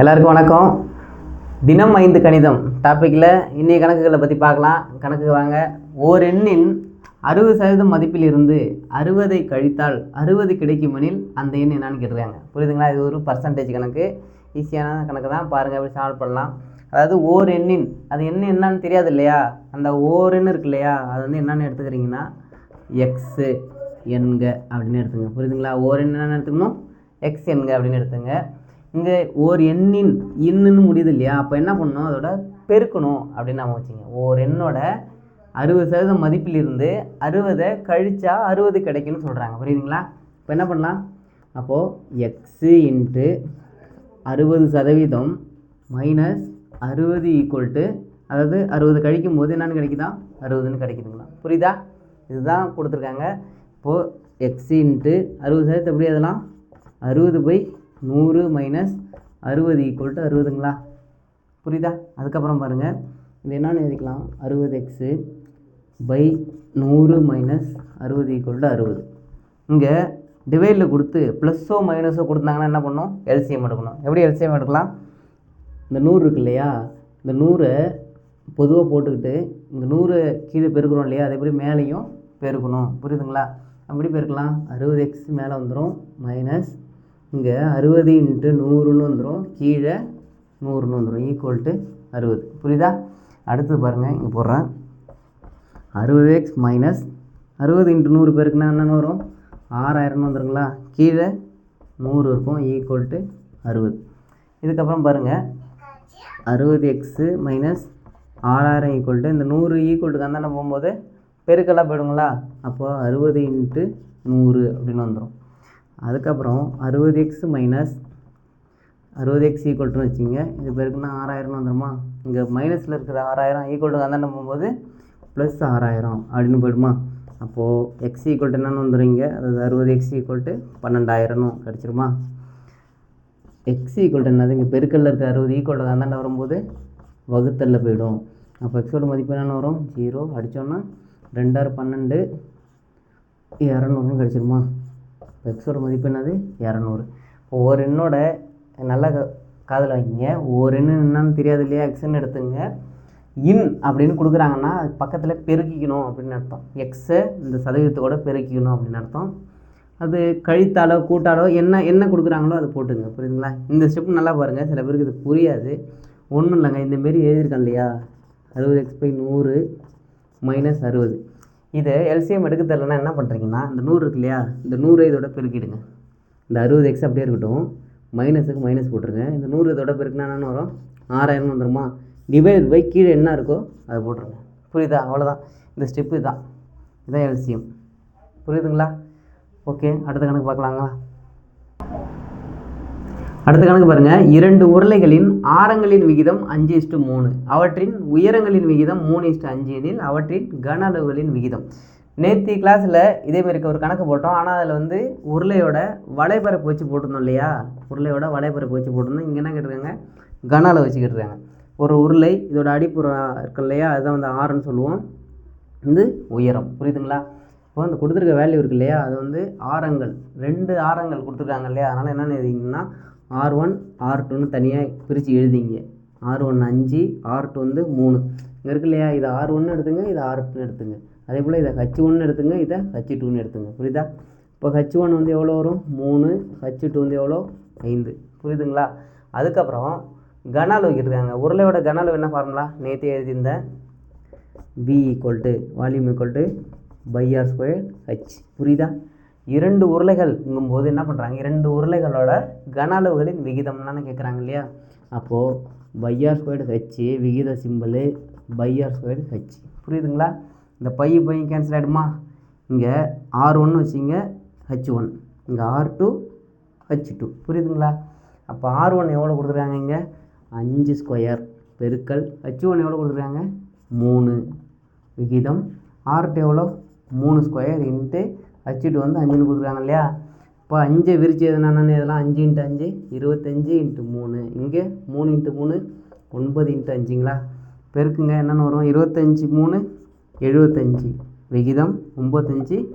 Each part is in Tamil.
எல்லாருக்கும் வணக்கம். தினம் ஐந்து கணிதம். டாப்பிக்கில் இன்றைய கணக்குகளை பற்றி பார்க்கலாம். கணக்கு வாங்க. ஓர் எண்ணின் அறுபது சதவீதம் மதிப்பில் இருந்து அறுபதை கழித்தால் அறுபது கிடைக்குமெனில் அந்த எண் என்னான்னு கேட்டிருக்காங்க. புரியுதுங்களா? இது ஒரு பர்சன்டேஜ் கணக்கு. ஈஸியான கணக்கு தான் பாருங்கள் எப்படி சால்வ் பண்ணலாம். அதாவது ஓர் எண்ணின் அது என்ன என்னன்னு தெரியாது இல்லையா? அந்த ஓர் எண் இருக்கு இல்லையா? அது வந்து என்னென்னு எடுத்துக்கிறீங்கன்னா எக்ஸு எண்க அப்படின்னு எடுத்துங்க. புரியுதுங்களா? ஓர் எண் என்னென்னு எடுத்துக்கணும்? எக்ஸ் எண்க அப்படின்னு எடுத்துங்க. இங்கே ஓர் எண்ணின் இன்னுன்னு முடியுது இல்லையா அப்போ என்ன பண்ணணும் அதோட பெருக்கணும் அப்படின்னு நம்ம வச்சுங்க. ஓர் எண்ணோட அறுபது சதவீதம் மதிப்பிலிருந்து அறுபதை கழிச்சா அறுபது கிடைக்கும்னு சொல்கிறாங்க புரியுதுங்களா? இப்போ என்ன பண்ணலாம்? அப்போது எக்ஸு இன்ட்டு அறுபது சதவீதம் மைனஸ் அறுபது ஈக்குவல் டு அதாவது அறுபது கழிக்கும் போது என்னென்னு கிடைக்குதா? அறுபதுன்னு கிடைக்குதுங்களா? புரியுதா? இதுதான் கொடுத்துருக்காங்க. இப்போது எக்ஸ் இன்ட்டு அறுபது சதவீதம் எப்படி அதெல்லாம் அறுபது பை நூறு மைனஸ் அறுபது ஈக்குவல் டு அறுபதுங்களா? புரியுதா? அதுக்கப்புறம் பாருங்கள் இது என்னென்னு எழுதிக்கலாம். அறுபது எக்ஸு பை நூறு மைனஸ் அறுபது ஈக்குவல் டு அறுபது. இங்கே டிவைடில் கொடுத்து ப்ளஸ்ஸோ மைனஸோ கொடுத்தாங்கன்னா என்ன பண்ணணும் எல்சிஎம் எடுக்கணும். எப்படி எல்சிஎம் எடுக்கலாம்? இந்த நூறு இருக்கு இல்லையா? இந்த நூறை பொதுவாக போட்டுக்கிட்டு இந்த நூறு கீழே பெருக்கிறோம் இல்லையா? அதே மாதிரி மேலேயும் பெருக்கணும்? புரியுதுங்களா? அப்படி பெருக்கலாம். அறுபது எக்ஸ் மேலே வந்துடும் மைனஸ் இங்கே அறுபது இன்ட்டு நூறுன்னு வந்துடும் கீழே நூறுன்னு வந்துடும் ஈக்குவல் டு அறுபது. புரியுதா? அடுத்து பாருங்கள் இங்கே போடுறேன். அறுபது எக்ஸ் மைனஸ் அறுபது இன்ட்டு நூறு பேருக்குன்னா என்னென்னு வரும்? ஆறாயிரம்னு வந்துருங்களா? கீழே நூறு இருக்கும். ஈக்குவல் டு அறுபது. இதுக்கப்புறம் பாருங்கள் அறுபது எக்ஸு மைனஸ் ஆறாயிரம் ஈக்குவல் டு இந்த நூறு ஈக்குவல் டு கந்தாண்ட போகும்போது? பெருக்கெல்லாம் போயிடுங்களா? அப்போது அறுபது இன்ட்டு நூறு அப்படின்னு வந்துடும் அதுக்கப்புறம் அறுபது எக்ஸ் மைனஸ் அறுபது எக்ஸ் ஈக்குவல்ட்டுன்னு வச்சிங்க இது பேருக்குன்னா ஆறாயிரம்னு வந்துடுமா இங்கே மைனஸில் இருக்கிற ஆறாயிரம் ஈக்குவல் டு போகும்போது ப்ளஸ் ஆறாயிரம் அப்படின்னு போயிடுமா? அப்போது எக்ஸ் ஈக்குவல் டு என்னென்னு வந்துடுங்க அதாவது அறுபது எக்ஸ் ஈக்குவல் டு பன்னெண்டாயிரம்னு கிடச்சிருமா? எக்ஸ் ஈக்குவல் டு என்னது? இங்கே பெருக்கல்ல இருக்க அறுபது ஈக்குவல் டு அந்தாண்ட வரும்போது வகுத்தலில் போயிடும். அப்போ எக்ஸோட மதிப்பு என்னென்ன வரும்? ஜீரோ அடித்தோன்னா ரெண்டாயிரம் பன்னெண்டு இரநூறுன்னு கிடச்சிருமா? எக்ஸோட மதிப்பு என்னது? இரநூறு. இப்போ ஒரு எண்ணோட நல்லா காதில் வாங்கிங்க ஒரு எண்ணு என்னன்னு தெரியாது இல்லையா? எக்ஸ்ன்னு எடுத்துங்க. இன் அப்படின்னு கொடுக்குறாங்கன்னா அது பக்கத்தில் பெருக்கிக்கணும் அப்படின்னு அர்த்தம். எக்ஸை இந்த சதவீதத்தோட பெருக்கிக்கணும் அப்படின்னு அர்த்தம். அது கழித்தாலோ கூட்டாலோ என்ன என்ன கொடுக்குறாங்களோ அது போட்டுங்க. புரியுதுங்களா? இந்த ஸ்டெப் நல்லா பாருங்கள் சில பேருக்கு இது புரியாது. ஒன்றும் இல்லைங்க. இந்தமாரி எழுதியிருக்கேன் இல்லையா? அறுபது எக்ஸ் பை நூறு மைனஸ் அறுபது. இது எல்சிஎம் எடுக்க தெரிலனா என்ன பண்ணுறீங்கன்னா இந்த நூறு இருக்கு இல்லையா? இந்த நூறு இதோட பெருக்கிடுங்க. இந்த அறுபது எக்ஸ் அப்படியே இருக்கட்டும். மைனஸுக்கு மைனஸ் போட்டுருங்க. இந்த நூறு இதோட பெருக்குனா என்னென்னு வரும்? ஆறாயிரம் வந்துருமா? டிவைட் பை கீழே என்ன இருக்கோ அதை போட்டுருங்க. புரியுதா? அவ்வளோதான் இந்த ஸ்டெப்பு தான் இதுதான் எல்சிஎம் புரியுதுங்களா? ஓகே அடுத்த கணக்கு பார்க்கலாங்களா? அடுத்த கணக்கு பாருங்கள் இரண்டு உருளைகளின் ஆரங்களின் விகிதம் அஞ்சு இஸ்டு மூணு. அவற்றின் உயரங்களின் விகிதம் மூணு இஸ்டு அஞ்சு எனில் அவற்றின் கன அளவுகளின் விகிதம். நேற்று கிளாஸில் இதேமாரி ஒரு கணக்கு போட்டோம். ஆனால் அதில் வந்து உருளையோட வலைப்பரப்பு வச்சு போட்டிருந்தோம் இல்லையா? உருளையோட வலைப்பரப்பு வச்சு போட்டிருந்தோம். இங்கே என்ன கேட்டிருக்காங்க? கன அளவு வச்சு இருக்காங்க ஒரு உருளை இதோட அடிப்புறம் இருக்கு இல்லையா? அதுதான் வந்து ஆறுன்னு சொல்லுவோம். வந்து உயரம். புரியுதுங்களா? இப்போ அந்த கொடுத்துருக்க வேல்யூ இருக்கு இல்லையா? அது வந்து ஆரங்கள். ரெண்டு ஆரங்கள் கொடுத்துருக்காங்க இல்லையா? அதனால் என்னென்னு எழுதிங்கன்னா ஆர் ஒன் ஆர் டூன்னு தனியாக பிரித்து எழுதிங்க. ஆர் ஒன் அஞ்சு ஆர் டூ வந்து மூணு. இங்கே இருக்கு இல்லையா? இது ஆர் ஒன்று எடுத்துங்க இது ஆர் டூன்னு எடுத்துங்க. அதே போல் இதை ஹச் ஒன்று எடுத்துங்க இதை ஹச் டூன்னு எடுத்துங்க. புரியுதா? இப்போ ஹச் ஒன் வந்து எவ்வளோ வரும்? மூணு. ஹச் டூ வந்து எவ்வளோ? ஐந்து. புரியுதுங்களா? அதுக்கப்புறம் கன அளவு இருக்காங்க. உருளையோட கன அளவு என்ன ஃபார்முலா நேற்று எழுதியிருந்தேன் P equal to volume equal to pi r square h புரியுதா? இரண்டு உருளைகள்ங்கும் போது என்ன பண்ணுறாங்க இரண்டு உருளைகளோட கன அளவுகளின் விகிதம்னு கேட்குறாங்க இல்லையா? அப்போது பையார் ஸ்கொயர்டு ஹச் விகித simple pi r squared h புரியுதுங்களா? இந்த பை பை கேன்சல் ஆகிடுமா இங்கே ஆர் ஒன்று வச்சிங்க ஹச் ஒன் இங்கே ஆர் டூ ஹச் டூ புரியுதுங்களா? அப்போ ஆர் ஒன் எவ்வளோ கொடுத்துருக்காங்க இங்கே? அஞ்சு ஸ்கொயர் பெருக்கல் ஹச் ஒன் எவ்வளோ கொடுத்துருக்காங்க? மூணு. விகிதம் ஆர் டூ எவ்வளோ மூணு ஸ்கொயர் இன்ட்டு ஹச் வந்து அஞ்சுன்னு கொடுத்துருக்காங்க இல்லையா? இப்போ அஞ்சை விரிச்சு எதுனானு இதெல்லாம் அஞ்சு இன்ட்டு அஞ்சு இருபத்தஞ்சு இன்ட்டு மூணு. இங்கே மூணு இன்ட்டு மூணு ஒன்பது இன்ட்டு அஞ்சுங்களா? பெருக்குங்க என்னென்னு வரும்? இருபத்தஞ்சி மூணு எழுபத்தஞ்சி. விகிதம் ஒம்பத்தஞ்சு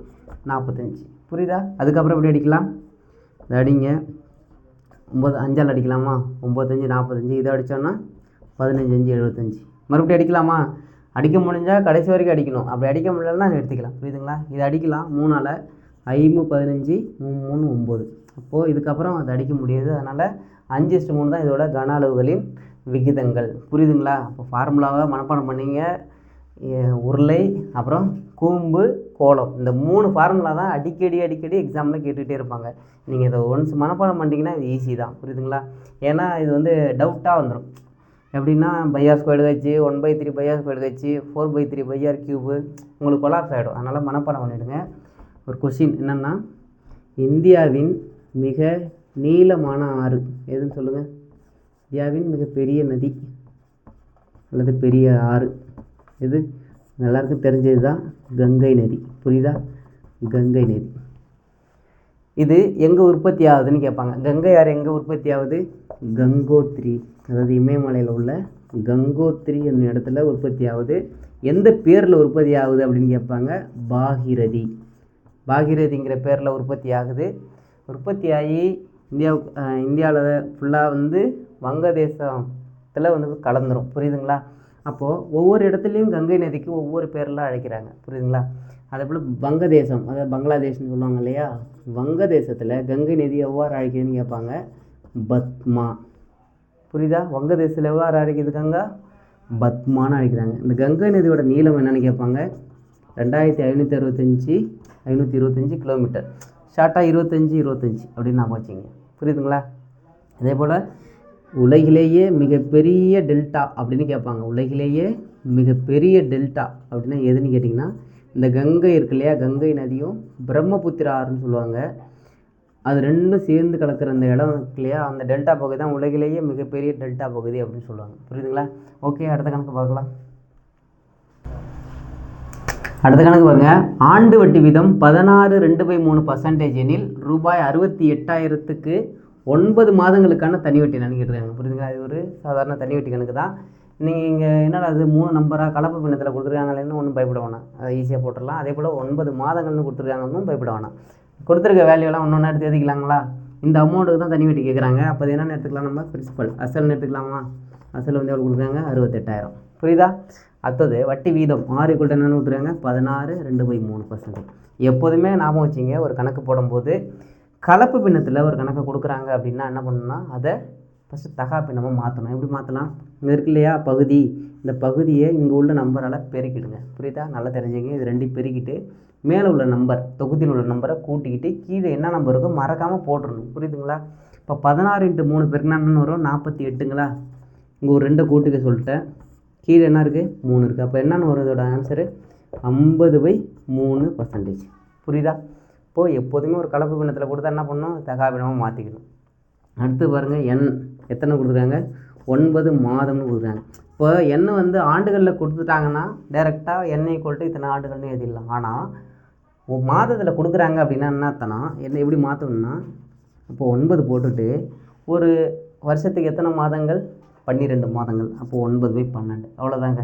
நாற்பத்தஞ்சி. புரியுதா? அதுக்கப்புறம் எப்படி அடிக்கலாம்? இதை அடிங்க. ஒம்பது அஞ்சால் அடிக்கலாமா? ஒம்பத்தஞ்சு நாற்பத்தஞ்சு. இதை அடித்தோன்னா பதினஞ்சு அஞ்சு எழுபத்தஞ்சி. மறுபடியும் அடிக்கலாமா? அடிக்க முடிஞ்சால் கடைசி வரைக்கும் அடிக்கணும். அப்படி அடிக்க முடியலன்னா எடுத்துக்கலாம் புரியுதுங்களா? இது அடிக்கலாம். மூணால் ஐமு பதினஞ்சு மூணு மூணு ஒம்பது அப்போது இதுக்கப்புறம் அது அடிக்க முடியாது. அதனால் அஞ்சு இஸ்டு மூணு தான் இதோட கன அளவுகளின் விகிதங்கள். புரியுதுங்களா? அப்போ ஃபார்முலாவை மனப்பாடம் பண்ணீங்க. உருளை அப்புறம் கூம்பு கோலம். இந்த மூணு ஃபார்முலா தான் அடிக்கடி அடிக்கடி எக்ஸாமில் கேட்டுகிட்டே இருப்பாங்க. நீங்கள் இதை ஒன்ஸ் மனப்பாடம் பண்ணிட்டீங்கன்னா இது ஈஸி தான். புரியுதுங்களா? ஏன்னா இது வந்து டவுட்டாக வந்துடும் எப்படின்னா பையார் ஸ்கொயர்டு வச்சு one by three pi r squared வச்சு four by three pi r cube உங்களுக்கு கொலாப்ஸ் ஆகிடும் அதனால் மனப்பாடம் பண்ணிவிடுங்க ஒரு கொஷின் என்னென்னா இந்தியாவின் மிக நீளமான ஆறு எதுன்னு சொல்லுங்கள் இந்தியாவின் மிகப்பெரிய நதி அல்லது பெரிய ஆறு. இது எல்லாருக்கும் தெரிஞ்சது தான் கங்கை நதி. புரியுதா? கங்கை நதி. இது எங்கே உற்பத்தி ஆகுதுன்னு கேட்பாங்க. கங்கை ஆறு எங்கே உற்பத்தி ஆகுது? கங்கோத்ரி. அதாவது இமயமலையில் உள்ள கங்கோத்ரி என்னும் இடத்துல உற்பத்தி ஆகுது. எந்த பேரில் உற்பத்தி ஆகுது அப்படின்னு கேட்பாங்க? பாகிரதி. பாகிரதிங்கிற பேரில் உற்பத்தி ஆகுது. உற்பத்தி ஆகி இந்தியாவுக்கு இந்தியாவில் ஃபுல்லாக வந்து வங்கதேசத்தில் வந்து கலந்துரும். புரியுதுங்களா? அப்போது ஒவ்வொரு இடத்துலையும் கங்கை நதிக்கு ஒவ்வொரு பேரெலாம் அழைக்கிறாங்க. புரியுதுங்களா? அதே போல் வங்கதேசம் அதாவது பங்களாதேஷ்னு சொல்லுவாங்க இல்லையா? வங்கதேசத்தில் கங்கை நதி எவ்வாறு அழைக்குதுன்னு கேட்பாங்க. பத்மா. புரியுதா? வங்கதேசத்தில் எவ்வாறு அழைக்குது கங்கா? பத்மான்னு அழைக்கிறாங்க. இந்த கங்கை நதியோட நீளம் என்னென்னு கேட்பாங்க. ரெண்டாயிரத்தி ஐநூற்றி அறுபத்தஞ்சி ஐநூற்றி இருபத்தஞ்சி கிலோமீட்டர் ஷார்ட்டாக இருபத்தஞ்சி இருபத்தஞ்சி அப்படின்னு நான் வச்சுங்க புரியுதுங்களா? அதே போல் உலகிலேயே மிகப்பெரிய டெல்டா அப்படின்னு கேட்பாங்க. உலகிலேயே மிகப்பெரிய டெல்டா அப்படின்னா எதுன்னு கேட்டிங்கன்னா இந்த கங்கை இருக்கு இல்லையா? கங்கை நதியும் பிரம்மபுத்திரா ஆறுன்னு சொல்லுவாங்க. அது ரெண்டும் சேர்ந்து கலக்கிற அந்த இடம் இருக்கு இல்லையா? அந்த டெல்டா பகுதி தான் உலகிலேயே மிகப்பெரிய டெல்டா பகுதி அப்படின்னு சொல்லுவாங்க. புரியுதுங்களா? ஓகே அடுத்த கணக்கு பார்க்கலாம். அடுத்த கணக்கு பாருங்க. ஆண்டு வட்டி வீதம் பதினாறு ரெண்டு பை மூணு பர்சன்டேஜ் எனில் ரூபாய் அறுபத்தி எட்டாயிரத்துக்கு ஒன்பது மாதங்களுக்கான தனி வட்டி நினைக்கிட்டு புரியுதுங்களா அது ஒரு சாதாரண தனி வட்டி கணக்கு தான். நீங்கள் இங்கே என்னடா அது மூணு நம்பராக கலப்பு பிணத்தில் கொடுத்துருக்காங்களேன்னு ஒன்றும் பயப்பட வேணாம். அதை ஈஸியாக போட்டுடலாம். அதே போல் ஒன்பது மாதங்கள்னு கொடுத்துருக்காங்கன்னு பயப்பட வேணாம். கொடுத்துருக்க வேல்யூலாம் ஒன்று எடுத்து எழுதிக்கலாங்களா? இந்த அமௌண்ட்டுக்கு தான் தனி வட்டி கேட்குறாங்க அப்போ அது என்னென்னு எடுத்துக்கலாம் நம்ம பிரின்சிபல் அசல்னு எடுத்துக்கலாமா? அசல் வந்து எவ்வளோ கொடுக்குறாங்க? அறுபத்தெட்டாயிரம். புரியுதா? அடுத்தது வட்டி வீதம். ஆறு கொண்டு என்னென்னு கொடுத்துருக்காங்க? பதினாறு ரெண்டு பை மூணு பர்சன்ட் எப்போதுமே ஞாபகம் வச்சிங்க. ஒரு கணக்கு போடும்போது கலப்பு பின்னத்தில் ஒரு கணக்கை கொடுக்குறாங்க அப்படின்னா என்ன பண்ணணும்னா அதை ஃபஸ்ட்டு தகா பின்னமாக மாற்றணும் எப்படி மாற்றலாம் இங்கே இருக்கு இல்லையா? பகுதி. இந்த பகுதியை இங்கே உள்ள நம்பரால் பெருக்கிடுங்க. புரியுதா? நல்லா தெரிஞ்சுங்க. இது ரெண்டையும் பெருக்கிட்டு மேலே உள்ள நம்பர் தொகுதியில் உள்ள நம்பரை கூட்டிக்கிட்டு கீழே என்ன நம்பர் இருக்கோ மறக்காமல் போட்டுடணும் புரியுதுங்களா? இப்போ பதினாறு இன்ட்டு மூணு பெருக்குனா என்னன்னு வரும்? நாற்பத்தி எட்டுங்களா? இங்கே ஒரு ரெண்டை கூட்டுக்க சொல்லிட்டேன். கீழே என்ன இருக்குது மூணு இருக்குது அப்போ என்னென்னு வரும் இதோட ஆன்சரு ஐம்பது பை மூணு பர்சன்டேஜ் புரியுதா? இப்போது எப்போதுமே ஒரு கலப்பு பின்னத்தில் கொடுத்தா என்ன பண்ணணும்? தகா மாற்றிக்கணும் அடுத்து பாருங்கள் எண். எத்தனை கொடுத்துருக்காங்க? ஒன்பது மாதம்னு கொடுக்குறாங்க இப்போ எண்ணெய் வந்து ஆண்டுகளில் கொடுத்துட்டாங்கன்னா டேரெக்டாக எண்ணெய் கொல்ட்டு இத்தனை ஆண்டுகள்னு எழுதிடலாம். ஆனால் மாதத்தில் கொடுக்குறாங்க அப்படின்னா என்ன அர்த்தம்னா என்ன எப்படி மாற்றணும்னா இப்போ ஒன்பது போட்டுட்டு ஒரு வருஷத்துக்கு எத்தனை மாதங்கள்? பன்னிரெண்டு மாதங்கள். அப்போது ஒன்பது போய் பன்னெண்டு. அவ்வளோதாங்க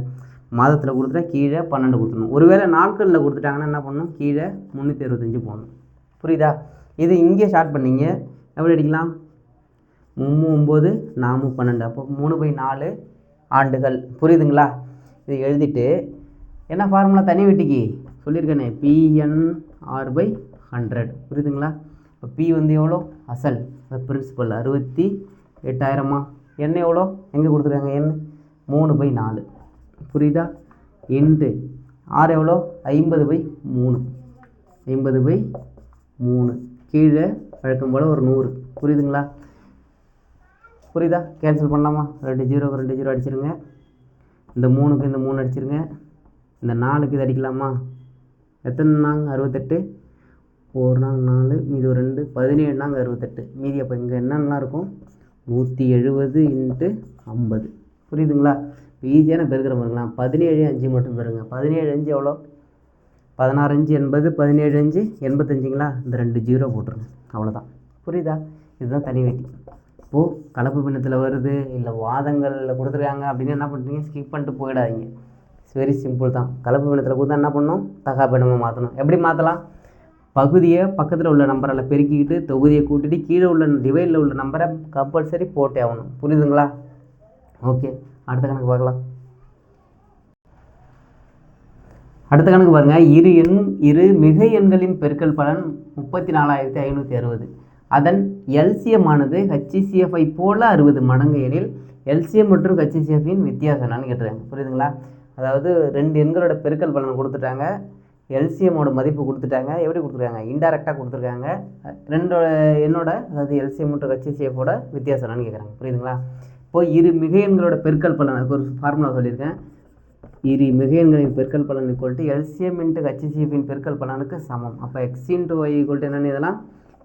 மாதத்தில் கொடுத்துட்டா கீழே பன்னெண்டு கொடுத்துடணும். ஒருவேளை நாட்களில் கொடுத்துட்டாங்கன்னா என்ன பண்ணணும்? கீழே முந்நூற்றி அறுபத்தஞ்சு போகணும் புரியுதா? இது இங்கே ஸ்டார்ட் பண்ணீங்க. எப்படி அடிக்கலாம்? மூணு ஒம்பது நாமு பன்னெண்டு. அப்போ மூணு பை நாலு ஆண்டுகள். புரியுதுங்களா? இது எழுதிட்டு என்ன ஃபார்முலா தனி வீட்டுக்கு. சொல்லியிருக்கேனே. பிஎன்ஆர் பை ஹண்ட்ரட் புரியுதுங்களா? இப்போ பி வந்து எவ்வளோ? அசல். பிரின்சிபல் அறுபத்தி எட்டாயிரமா? என்ன எவ்வளோ? எங்கே கொடுத்துருக்காங்க? என் மூணு பை நாலு. புரியுதா இன்ட்டு ஆறு எவ்வளோ? ஐம்பது பை மூணு. ஐம்பது பை மூணு. கீழே வழக்கம் போல் ஒரு நூறு. புரியுதுங்களா? புரியுதா கேன்சல் பண்ணலாமா? ரெண்டு ஜீரோக்கு ரெண்டு ஜீரோ அடிச்சிருங்க. இந்த மூணுக்கு இந்த மூணு அடிச்சிருங்க. இந்த நாலுக்கு இது அடிக்கலாமா? எத்தனை நாங்க? அறுபத்தெட்டு. ஒரு நாள் நாலு மீதி ஒரு ரெண்டு. பதினேழு நாங்க அறுபத்தெட்டு. மீதி அப்போ இங்கே என்னென்னலாம் இருக்கும்? நூற்றி எழுபது இன்ட்டு ஐம்பது. புரியுதுங்களா? இப்போ ஈஸியான பெருக்கிற பாருங்களா பதினேழு அஞ்சு மட்டும் பெருங்க. பதினேழு அஞ்சு எவ்வளோ? பதினாறு அஞ்சு எண்பது பதினேழு அஞ்சு எண்பத்தஞ்சுங்களா? இந்த ரெண்டு ஜீரோ போட்டுருங்க. அவ்வளோதான். புரியுதா? இதுதான் தனி வெட்டி. இப்போது கலப்பு பின்னத்தில் வருது இல்லை வாதங்களில் கொடுத்துருக்காங்க அப்படின்னு என்ன பண்ணுறீங்க ஸ்கிப் பண்ணிட்டு போயிடாதீங்க. இட்ஸ் வெரி சிம்பிள் தான். கலப்பு பின்னத்தில் கொடுத்தா என்ன பண்ணணும் தகா பின்னமாக மாற்றணும் எப்படி மாற்றலாம் பகுதியை பக்கத்தில் உள்ள நம்பரால் பெருக்கிக்கிட்டு தொகுதியை கூட்டிட்டு கீழே உள்ள டிவைடில் உள்ள நம்பரை கம்பல்சரி போட்டே ஆகணும். புரியுதுங்களா? ஓகே அடுத்த கணக்கு பார்க்கலாம். அடுத்த கணக்கு பாருங்கள் இரு எண் இரு மிக எண்களின் பெருக்கல் பலன் முப்பத்தி நாலாயிரத்தி ஐநூற்றி அறுபது. அதன் எல்சிஎம் ஆனது ஹச்சிசிஎஃப்ஐ போல அறுபது மடங்கு எனில் எல்சிஎம் மற்றும் ஹச்சிசிஎஃப்பின் வித்தியாசம் என்னன்னு கேட்டுருக்காங்க. புரியுதுங்களா? அதாவது ரெண்டு எண்களோட பெருக்கல் பலன் கொடுத்துட்டாங்க. எல்சிஎம்மோட மதிப்பு கொடுத்துட்டாங்க. எப்படி கொடுத்துருக்காங்க? இன்டெரக்டாக கொடுத்துருக்காங்க. ரெண்டோட எண்ணோட அதாவது எல்சிஎம் மற்றும் ஹச்சிசிஎஃபோட வித்தியாசம் என்னன்னு கேட்குறாங்க. புரியுதுங்களா? இப்போ இரு மிகையன்களோட பெருக்கல் பலன் அதுக்கு ஒரு ஃபார்முலா சொல்லியிருக்கேன். இரு மிகையன்களின் பெருக்கல் பலன் ஈக்குவல் டு எல்சிஎம் இன்ட்டு ஹச்சிசிஎஃபின் பெருக்கல் பலனுக்கு சமம். அப்போ x into y equal to என்னென்னு இதெல்லாம்?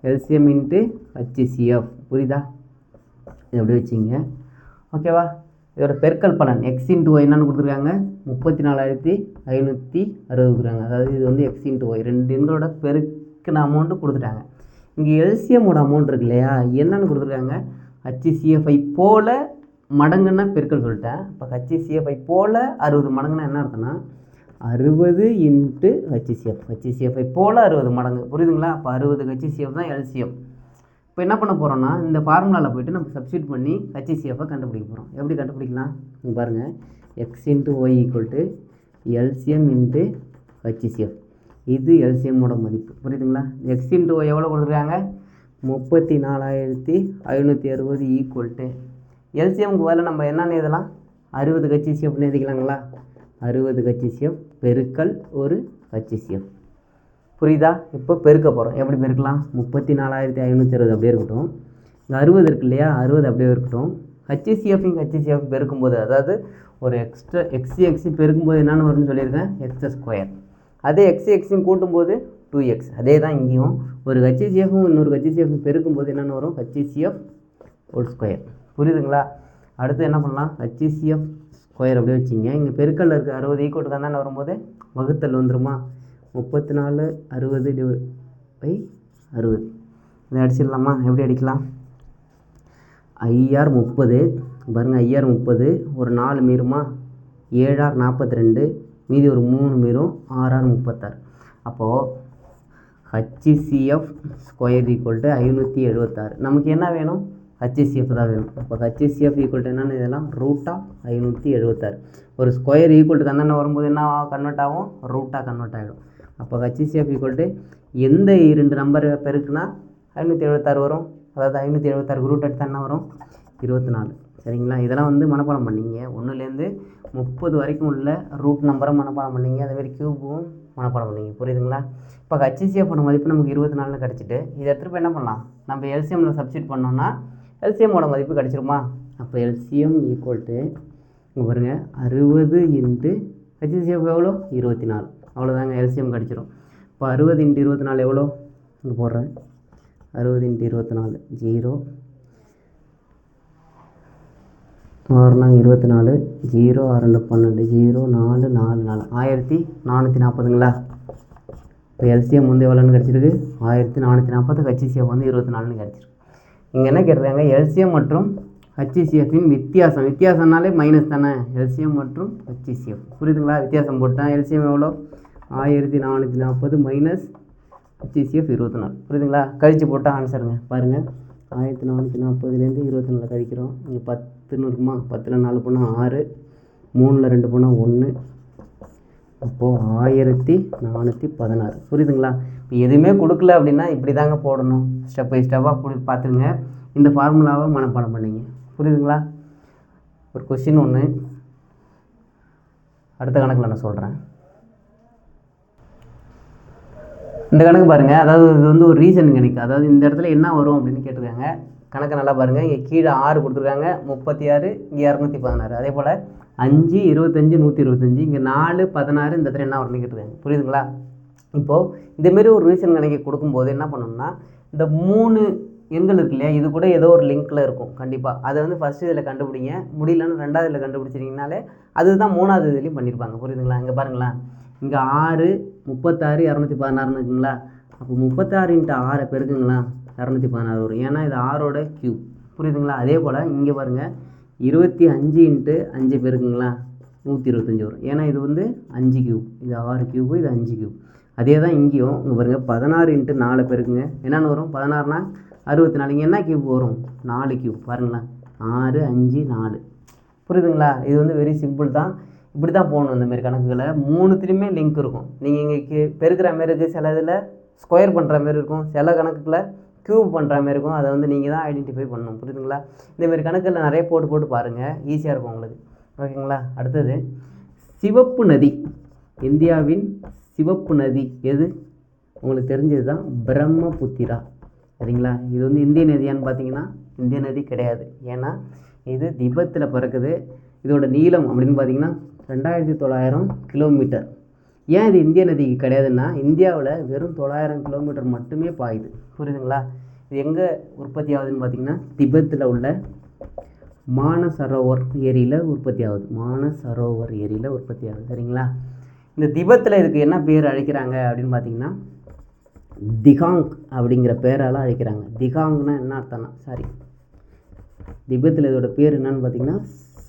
எல்சிஎம் இன்ட்டு ஹச்சிசிஎஃப் புரியுதா? இது அப்படியே வச்சிங்க ஓகேவா இதோட பெருக்கல் பலன் எக்ஸ் இன்ட்டு ஒய் என்னென்னு கொடுத்துருக்காங்க. முப்பத்தி நாலாயிரத்தி ஐநூற்றி அறுபது கொடுக்குறாங்க அதாவது இது வந்து எக்ஸ் இன்ட்டு ஒய் ரெண்டு எண்களோட பெருக்கின அமௌண்ட்டு கொடுத்துட்டாங்க. இங்கே எல்சிஎம்மோட அமௌண்ட் இருக்கு இல்லையா? என்னென்னு கொடுத்துருக்காங்க? ஹச்சிசிஎஃப்ஐ போல மடங்குன்னா பெருக்கல் சொல்லிட்டேன். இப்போ ஹச்சிசிஎஃப்ஐ போல் அறுபது மடங்குன்னா என்ன அர்த்தம்னா அறுபது இன்ட்டு ஹச்சிசிஎஃப் ஹச்சிசிஎஃப்ஐ போல் அறுபது மடங்கு. புரியுதுங்களா? அப்போ அறுபது ஹச்சிசிஎஃப் தான் எல்சிஎம் இப்போ என்ன பண்ண போகிறோம்னா இந்த ஃபார்முலாவில் போயிட்டு நம்ம சப்ஸ்டியூட் பண்ணி ஹச்சிசிஎஃப்பை கண்டுபிடிக்க போகிறோம் எப்படி கண்டுபிடிக்கலாம்? நீங்கள் பாருங்கள் x into y equal to LCM into HCF இது எல்சிஎம்மோட மதிப்பு. புரியுதுங்களா? எக்ஸ் இன்ட்டு ஒய் எவ்வளோ கொடுத்துருக்காங்க? முப்பத்தி நாலாயிரத்தி ஐநூற்றி அறுபது ஈக்குவல் டு எல்சிஎம்க்கு வரல நம்ம என்னென்னு எழுதலாம்? அறுபது ஹச்சிசிஎஃப்னு எழுதிக்கலாங்களா? அறுபது ஹச்சிசிஎஃப் பெருக்கல் ஒரு ஹச்சிசிஎஃப் புரியுதா? இப்போ பெருக்க போகிறோம் எப்படி பெருக்கலாம்? முப்பத்தி நாலாயிரத்தி ஐநூற்றி அறுபது அப்படியே இருக்கட்டும். இந்த அறுபது இருக்கு இல்லையா? அறுபது அப்படியே இருக்கட்டும். ஹச்சிசிஎஃப் இங்கே ஹச்சிசிஎஃப் பெருக்கும்போது அதாவது ஒரு எக்ஸ்ட்ரா எக்ஸி எக்ஸி பெருக்கும்போது என்னென்னு வரும்னு சொல்லியிருக்கேன்? எக்ஸ் ஸ்கொயர் அதே எக்ஸி எக்ஸியும் கூட்டும்போது டூ எக்ஸ் அதே தான் இங்கேயும். ஒரு ஹச்சிசிஎஃப்பும் இன்னொரு ஹச்சிசிஎஃப் பெருக்கும்போது என்னென்னு வரும்? ஹச்சிசிஎஃப் ஹோல் ஸ்கொயர் புரியுதுங்களா? அடுத்து என்ன பண்ணலாம்? ஹச்சிசிஎஃப் ஸ்கொயர் அப்படியே வச்சிங்க. இங்கே பெருக்கல்ல இருக்குது அறுபது ஈக்குவல் தானே வரும்போது? வகுத்தல் வந்துருமா? முப்பத்தி நாலு அறுபது டிவை பை அறுபது. இதை அடிச்சிடலாமா? எப்படி அடிக்கலாம்? ஐஆர் முப்பது. பாருங்கள் ஐஆர் முப்பது. ஒரு நாலு மீறுமா? ஏழார் நாற்பத்தி ரெண்டு. மீதி ஒரு மூணு மீறும். ஆறார் முப்பத்தாறு. அப்போது ஹச்சிசிஎஃப் ஸ்கொயர் ஈக்குவல் டு ஐநூற்றி எழுபத்தாறு நமக்கு என்ன வேணும்? ஹச்சிசிஎஃப் தான் வேணும். அப்போ ஹச்சிசிஎஃப் ஈக்குவல் டு என்னென்னு இதெல்லாம்? ரூட்டாக ஐநூற்றி எழுபத்தாறு ஒரு ஸ்கொயர் ஈக்குவல் டு தானே வரும்போது என்ன கன்வெர்ட் ஆகும். ரூட்டாக கன்வெர்ட் ஆகிடும் அப்போ ஹச்சிசிஎஃப் ஈக்குவல் டு எந்த இரண்டு நம்பர் பெருக்குனா ஐநூற்றி எழுபத்தாறு வரும். அதாவது ஐநூற்றி எழுபத்தாறு ரூட் எடுத்தால் என்ன வரும்? இருபத்தி நாலு. சரிங்களா? இதெல்லாம் வந்து மனப்பாடம் பண்ணீங்க. ஒன்றுலேருந்து முப்பது வரைக்கும் உள்ள ரூட் நம்பரை மனப்பாடம் பண்ணீங்க. அதேமாதிரி க்யூபும் மனப்பாடம் பண்ணீங்க. புரியுதுங்களா? இப்போ ஹச்சிசிஎஃபோட மதிப்பு நமக்கு இருபத்தி நாலுன்னு கிடச்சிட்டு இதை எடுத்துகிட்டு போய் என்ன பண்ணலாம்? நம்ம எல்சிஎம்மில் சப்ஸ்டியூட் பண்ணோம்னா எல்சிஎம்மோட மதிப்பு கிடச்சிருமா? அப்போ எல்சிஎம் ஈக்குவல் டு இங்கே பாருங்கள் அறுபது இன்ட்டு ஹச்சிசிஎஃப் எவ்வளோ? இருபத்தி நாலு. அவ்வளோதாங்க எல்சிஎம் கிடச்சிரும். இப்போ அறுபது இன்ட்டு இருபத்தி நாலு எவ்வளோ? இங்கே போடுறேன். அறுபது இன்ட்டு இருபத்தி நாலு ஜீரோ ஆறுனா இருபத்தி நாலு. ஜீரோ ஆறு ரெண்டு பன்னெண்டு ஜீரோ நாலு நாலு நாலு. ஆயிரத்தி நானூற்றி நாற்பதுங்களா இப்போ எல்சிஎம் வந்து எவ்வளோன்னு கிடச்சிருக்கு? ஆயிரத்தி நானூற்றி நாற்பது ஹச்சிசிஎஃப் வந்து இருபத்தி நாலுன்னு கிடச்சிருக்கு. இங்கே என்ன கேட்டிருக்காங்க? எல்சிஎம் மற்றும் ஹச்சிசிஎஃப்பின் வித்தியாசம். வித்தியாசம்னாலே மைனஸ் தானே? எல்சிஎம் மற்றும் ஹச்சிசிஎஃப் புரியுதுங்களா? வித்தியாசம் போட்டேன் எல்சிஎம் எவ்வளோ? ஆயிரத்தி நானூற்றி நாற்பது மைனஸ் ஹச்சிசிஎஃப் இருபத்தி நாலு புரியுதுங்களா? கழிச்சு போட்டால் ஆன்சருங்க பாருங்கள் ஆயிரத்தி நானூற்றி நாற்பதுலேருந்து இருபத்தி நாலு கழிக்கிறோம். இங்கே பத்துன்னு இருக்குமா பத்தில் நாலு போனால் ஆறு மூணில் ரெண்டு போனால் ஒன்று அப்போது ஆயிரத்தி நானூற்றி பதினாறு. புரியுதுங்களா? இப்போ எதுவுமே கொடுக்கல அப்படின்னா இப்படி தாங்க போடணும் ஸ்டெப் பை ஸ்டெப்பாக புடி பார்த்துங்க இந்த ஃபார்முலாவை மனப்பாடம் பண்ணீங்க. புரியுதுங்களா? ஒரு கொஷின் ஒன்று அடுத்த கணக்கில் நான் சொல்கிறேன் இந்த கணக்கு பாருங்கள் அதாவது இது வந்து ஒரு ரீசன் கணக்கு. அதாவது இந்த இடத்துல என்ன வரும் அப்படின்னு கேட்டிருக்காங்க. கணக்கை நல்லா பாருங்கள் இங்கே கீழே ஆறு கொடுத்துருக்காங்க. முப்பத்தி ஆறு இங்கே இரநூத்தி பதினாறு. அதே போல் அஞ்சு இருபத்தஞ்சு நூற்றி இருபத்தஞ்சு. இங்கே நாலு பதினாறு இந்த இடத்துல என்ன வரும்னு கேட்டிருக்காங்க. புரியுதுங்களா? இப்போது இதுமாரி ஒரு ரீசன் கணக்கை கொடுக்கும்போது என்ன பண்ணணும்னா இந்த மூணு எண்கள் இருக்கு இல்லையா? இது கூட ஏதோ ஒரு லிங்க்கில் இருக்கும். கண்டிப்பாக அதை வந்து ஃபஸ்ட்டு இதில் கண்டுபிடிங்க. முடியலன்னு ரெண்டாவது இதில் கண்டுபிடிச்சிட்டிங்கனாலே அதுதான் மூணாவது இதுலேயும் பண்ணியிருப்பாங்க புரியுதுங்களா? இங்கே பாருங்களேன். இங்கே ஆறு முப்பத்தாறு இரநூத்தி பதினாறுன்னு இருக்குங்களா? அப்போ முப்பத்தாறு இன்ட்டு ஆறை பெருக்குங்களா இரநூத்தி பதினாறு வரும். ஏன்னா இது ஆறோட கியூப் புரியுதுங்களா? அதே போல் இங்கே பாருங்கள் இருபத்தி அஞ்சு இன்ட்டு அஞ்சு பெருக்குங்களா நூற்றி இருபத்தஞ்சி வரும். ஏன்னா இது வந்து அஞ்சு கியூப் இது ஆறு கியூபு இது அஞ்சு கியூப் அதே தான் இங்கேயும் இங்கே பாருங்கள் பதினாறு இன்ட்டு நாலு பேருக்குங்க என்னென்னு வரும்? பதினாறுனா அறுபத்தி நாலு இங்கே என்ன கியூப் வரும்? நாலு கியூப் பாருங்களேன். ஆறு அஞ்சு நாலு. புரியுதுங்களா? இது வந்து வெரி சிம்பிள் தான். இப்படி தான் போகணும் இந்தமாரி கணக்குகளை. மூணுத்துலேயுமே லிங்க் இருக்கும். நீங்கள் இங்கே பெருக்கிற மாரி இருக்குது சில இதில் ஸ்கொயர் பண்ணுற மாரி இருக்கும். சில கணக்குகளை க்யூப் பண்ணுற மாதிரி இருக்கும். அதை வந்து நீங்கள் தான் ஐடென்டிஃபை பண்ணணும். புரியுதுங்களா? இந்தமாரி கணக்கில் கணக்குகளில் நிறைய போட்டு போட்டு பாருங்கள் ஈஸியாக இருக்கும் உங்களுக்கு. ஓகேங்களா? அடுத்தது சிவப்பு நதி. இந்தியாவின் சிவப்பு நதி எது? உங்களுக்கு தெரிஞ்சது தான் பிரம்மபுத்திரா. சரிங்களா? இது வந்து இந்திய நதியான்னு பார்த்தீங்கன்னா இந்திய நதி கிடையாது. ஏன்னா இது திபத்தில் பிறக்குது. இதோட நீளம் அப்படின்னு பார்த்தீங்கன்னா ரெண்டாயிரத்தி தொள்ளாயிரம் கிலோமீட்டர். ஏன் இது இந்திய நதி கிடையாதுன்னா இந்தியாவில் வெறும் தொள்ளாயிரம் கிலோமீட்டர் மட்டுமே பாயுது. புரியுதுங்களா? இது எங்கே உற்பத்தி ஆகுதுன்னு பார்த்தீங்கன்னா திபெத்தில் உள்ள மானசரோவர் ஏரியில் உற்பத்தி ஆகுது. மானசரோவர் ஏரியில் உற்பத்தி ஆகுது. சரிங்களா? இந்த திபெத்தில் இதுக்கு என்ன பேர் அழைக்கிறாங்க அப்படின்னு பார்த்தீங்கன்னா திகாங் அப்படிங்கிற பேரால் அழைக்கிறாங்க. திகாங்னா என்ன அர்த்தம்னா சாரி திபெத்தில் இதோட பேர் என்னன்னு பார்த்தீங்கன்னா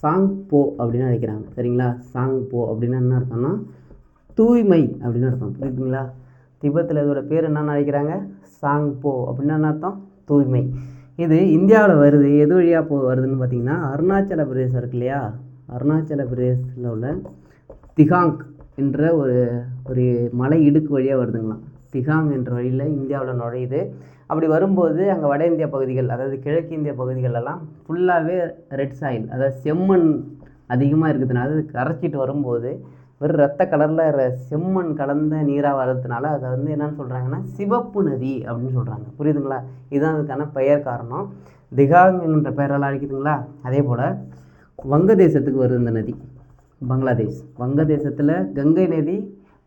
சாங் போ அப்படின்னு நினைக்கிறாங்க. சரிங்களா? சாங் போ அப்படின்னா என்ன அர்த்தம்னா தூய்மை அப்படின்னு அர்த்தம். புரியுதுங்களா? திபெத்தில் இதோட பேர் என்ன நினைக்கிறாங்க? சாங் போ அப்படின்னா என்ன அர்த்தம்? தூய்மை. இது இந்தியாவில் வருது. எது வழியாக போ வருதுன்னு பார்த்தீங்கன்னா அருணாச்சல பிரதேசம் இருக்கு இல்லையா? அருணாச்சல பிரதேசத்தில் உள்ள திகாங் என்ற ஒரு ஒரு மலை இடுக்கு வழியாக வருதுங்களாம். திகாங் என்ற வழியில் இந்தியாவில் நுழையுது. அப்படி வரும்போது அங்கே வட இந்திய பகுதிகள் அதாவது கிழக்கு இந்திய பகுதிகளெல்லாம் ஃபுல்லாகவே ரெட் சாயில் அதாவது செம்மண் அதிகமாக இருக்கிறதுனால அது கரைச்சிட்டு வரும்போது வெறும் ரத்த கலரில் செம்மண் கலந்த நீராக வர்றதுனால அதை வந்து என்னன்னு சொல்கிறாங்கன்னா சிவப்பு நதி அப்படின்னு சொல்கிறாங்க புரியுதுங்களா? இதுதான் அதுக்கான பெயர் காரணம். திகாங் என்ற பெயரால் அழைக்குதுங்களா அதே போல் வங்கதேசத்துக்கு வருது இந்த நதி பங்களாதேஷ். வங்கதேசத்தில் கங்கை நதி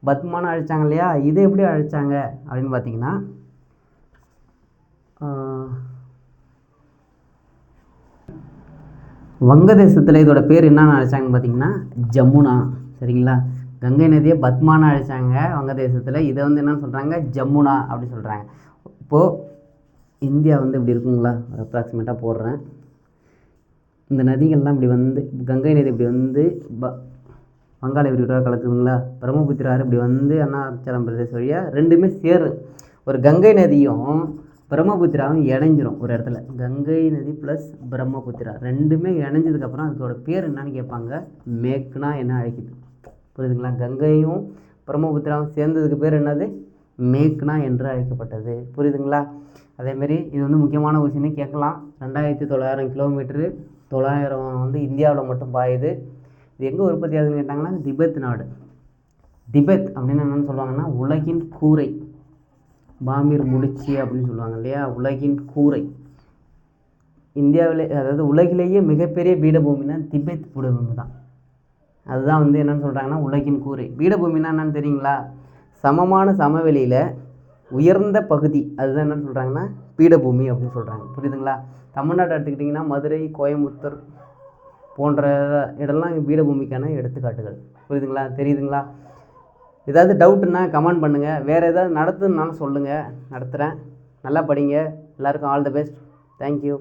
பத்மான்னு அழைச்சாங்க இல்லையா? இதை எப்படி அழைச்சாங்க அப்படின்னு பார்த்தீங்கன்னா வங்கதேசத்தில் இதோட பேர் என்னன்னு அழைச்சாங்கன்னு பார்த்தீங்கன்னா ஜமுனா. சரிங்களா? கங்கை நதியை பத்மான்னு அழைச்சாங்க வங்கதேசத்தில். இதை வந்து என்னன்னு சொல்கிறாங்க ஜமுனா அப்படி சொல்கிறாங்க இப்போது இந்தியா வந்து இப்படி இருக்குங்களா? அப்ராக்சிமேட்டாக போடுறேன். இந்த நதிகள்லாம் இப்படி வந்து கங்கை நதி இப்படி வந்து ப வங்காள விரிகுடா கலக்குதுங்களா? பிரம்மபுத்திரா இப்படி வந்து அருணாச்சலம் பிரதேச வழியாக ரெண்டுமே சேரும் ஒரு கங்கை நதியும் பிரம்மபுத்திராவும் இணைஞ்சிரும் ஒரு இடத்துல. கங்கை நதி ப்ளஸ் பிரம்மபுத்திரா. ரெண்டுமே இணைஞ்சதுக்கப்புறம் அதோட பேர் என்னன்னு கேட்பாங்க. மேக்னா என்ன அழைக்குது. புரியுதுங்களா? கங்கையும் பிரம்மபுத்திராவும் சேர்ந்ததுக்கு பேர் என்னது? மேக்னா என்று அழைக்கப்பட்டது. புரியுதுங்களா? அதேமாரி இது வந்து முக்கியமான விஷயம்னு கேட்கலாம். ரெண்டாயிரத்தி தொள்ளாயிரம் கிலோமீட்ரு தொள்ளாயிரம் வந்து இந்தியாவில் மட்டும் பாயுது. இது எங்கே உற்பத்தி ஆகுதுன்னு கேட்டாங்கன்னா திபெத் நாடு. திபெத் அப்படின்னு என்னென்னு சொல்லுவாங்கன்னா உலகின் கூரை. பாமீர் முடிச்சு அப்படின்னு சொல்லுவாங்க இல்லையா? உலகின் கூரை. இந்தியாவிலே அதாவது உலகிலேயே மிகப்பெரிய பீடபூமினா திபெத் பீடபூமி தான். அதுதான் வந்து என்னென்னு சொல்கிறாங்கன்னா உலகின் கூரை. பீடபூமினா என்னன்னு தெரியுங்களா? சமமான சமவெளியில் உயர்ந்த பகுதி அதுதான் என்னென்னு சொல்கிறாங்கன்னா பீடபூமி அப்படின்னு சொல்கிறாங்க புரியுதுங்களா? தமிழ்நாட்டை எடுத்துக்கிட்டிங்கன்னா மதுரை கோயம்புத்தூர் போன்ற இடம்லாம் பீடபூமிக்கான எடுத்துக்காட்டுகள். புரியுதுங்களா? தெரியுதுங்களா? ஏதாவது டவுட்டுன்னா கமெண்ட் பண்ணுங்கள் வேறு ஏதாவது நடத்துனாலும் சொல்லுங்கள் நடத்துகிறேன் நல்லா படிங்க. எல்லாருக்கும் ஆல் த பெஸ்ட் தேங்க்யூ